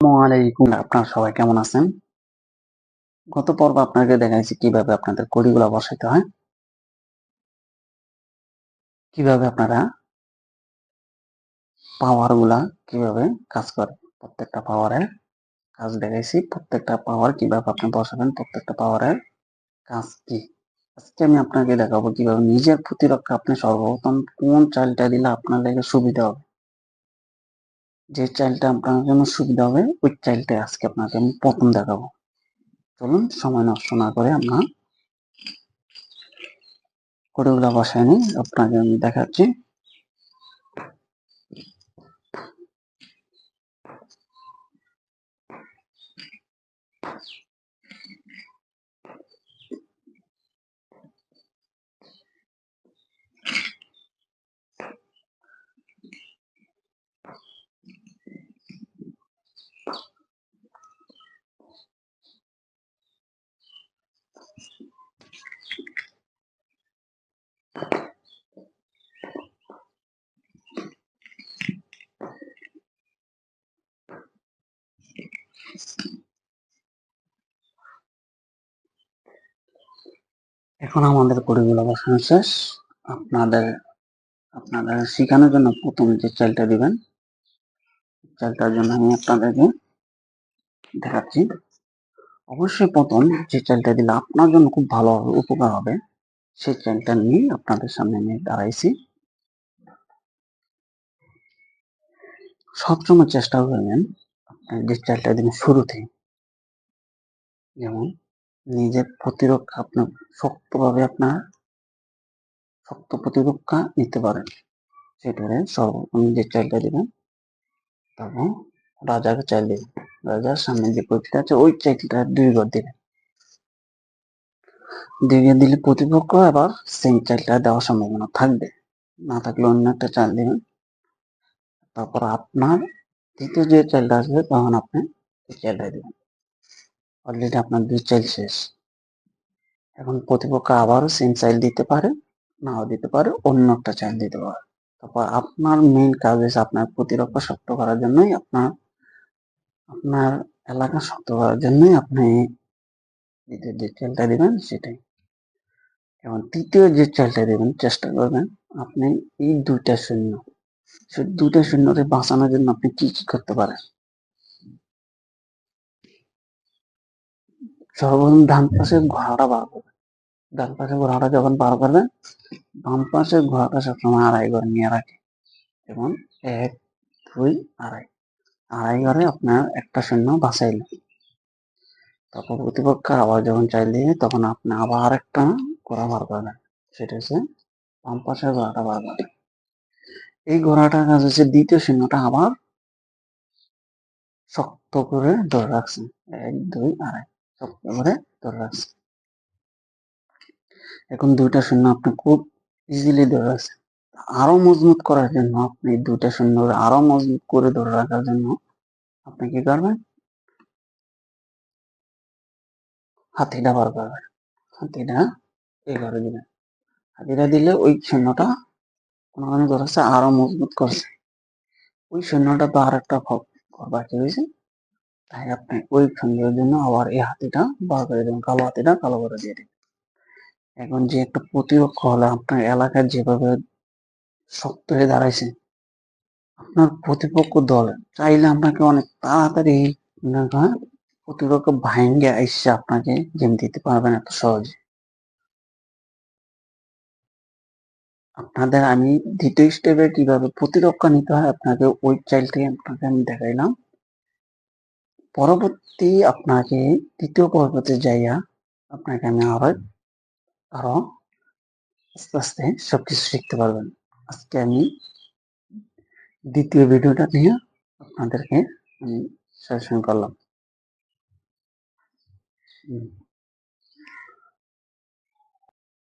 আলাইকুম আপনারা সবাই কেমন আছেন? গত পর্ব আপনাকে দেখাইছি কীভাবে আপনাদের কড়িগুলা বসাইতে হয়। কীভাবে আপনারা পাওয়ারগুলা কীভাবে কাজ করে। প্রত্যেকটা পাওয়ারের কাজ দেখাইছি। প্রত্যেকটা পাওয়ার কীভাবে আপনি বসাবেন, প্রত্যেকটা পাওয়ারের কাজ কি। আজকে আমি আপনাকে দেখাবো কীভাবে নিজের প্রতিরক্ষা আপনি সর্বপ্রথম কোন চালটা দিলে আপনার লেগে সুবিধা হবে। যে চাইলটা আপনার জন্য সুবিধা হবে, ওই চাইলটা আজকে আপনাকে আমি প্রথম দেখাবো। চলুন, সময় নষ্ট না করে আমরা কড়িগুলা বসায় নিই। আপনাকে আমি দেখাচ্ছি। এখন আমাদের কড়িগুলো বসানো শেষ। আপনাদের আপনাদের শেখানোর জন্য প্রথম যে চালটা দিবেন, চালটার জন্য আমি আপনাদেরকে দেখাচ্ছি। অবশ্যই প্রথম যে চালটা দিলে আপনার জন্য খুব ভালো উপকার হবে, সেই চালটা নিয়ে আপনাদের সামনে আমি দাঁড়াইছি। সবসময় চেষ্টা করবেন আপনি চালটা দিবেন শুরুতে যেমন নিজের প্রতিরক্ষা আপনার শক্তভাবে আপনার শক্ত প্রতিরক্ষা নিতে পারেন। সেটারে সর্বপ্রথম যে চালটা দিবেন, তারপর রাজাকে চাল দিবেন। রাজার সামনে যে প্রতিটা আছে, ওই চালটা দুই ঘর দিবেন। দুই দিলে প্রতিপক্ষ আবার সেম চালটা দেওয়ার সম্ভাবনা থাকবে। না থাকলে অন্য একটা চাল দেবেন। তারপর আপনার দ্বিতীয় যে চালটা আসবে তখন আপনি এই চালটা দিবেন। অলরেডি আপনার দুই চাল শেষ। এখন প্রতিপক্ষ আবারও সেম চাইল দিতে পারে, নাও দিতে পারে, অন্য একটা চাইল দিতে পারে। তারপর আপনার মেইন কাজ হচ্ছে আপনার প্রতিরক্ষা শক্ত করার জন্যই আপনার আপনার এলাকা শক্ত করার জন্যই আপনি দ্বিতীয় যে চালটা দিবেন সেটাই। এবং তৃতীয় যে চালটা দেবেন, চেষ্টা করবেন আপনি এই দুইটা শূন্য সে দুইটা শূন্যকে বাঁচানোর জন্য আপনি কি কি করতে পারেন? সর্বপ্রথম ডান পাশে ঘোড়াটা বার করবেন। ডান পাশে ঘোড়াটা যখন বার করবেন, বাম পাশে ঘোড়াটা সবসময় আড়াই ঘর নিয়ে রাখে এবং এক, দুই, আড়াই। আড়াই ঘরে আপনার একটা শূন্য বাঁচাইলেন তারপর প্রতিপক্ষ আবার যখন চাইল, তখন আপনি আবার একটা ঘোড়া বার করবেন। সেটা হচ্ছে বাম পাশে ঘোড়াটা বার করবেন। এই ঘোড়াটার কাজ হচ্ছে দ্বিতীয় শূন্যটা আবার শক্ত করে ধরে রাখছে। এক, দুই, আড়াই, শক্ত করে ধরে রাখছে। এখন দুইটা শূন্য আপনি খুব ইজিলি ধরে রাখছেন। আরও মজবুত করার জন্য আপনি দুইটা শূন্য আরও মজবুত করে ধরে রাখার জন্য আপনি কি করবেন? হাতিটা বার করবেন। হাতিটা এগারো দিবেন। হাতিটা দিলে ওই শূন্যটা কোনো কারণে ধরেছে আরও মজবুত করছে। ওই শূন্যটা তো আর একটা বাকি হয়েছে তাই আপনি ওই সন্দেহের জন্য আবার এই হাতিটা বার করে দেবেন কালো হাতিটা কালো করে দিয়ে দিবেন এখন যে একটা প্রতিপক্ষ হলে আপনার এলাকার যেভাবে শক্ত হয়ে দাঁড়াইছে, আপনার প্রতিপক্ষ দল চাইলে আপনাকে অনেক তাড়াতাড়ি প্রতিপক্ষ ভাঙ্গে এসে আপনাকে গেম দিতে পারবেন এত সহজে। আপনাদের আমি দ্বিতীয় স্টেপে কীভাবে প্রতিরক্ষা নিতে হয় আপনাকে ওই চাইলটাই আপনাকে আমি দেখাইলাম। পরবর্তী আপনাকে তৃতীয় পর্বতে যাইয়া আপনাকে আমি আবার আরও আস্তে আস্তে সবকিছু শিখতে পারবেন। আজকে আমি দ্বিতীয় ভিডিওটা নিয়ে আপনাদেরকে আমি সাজেশন করলাম।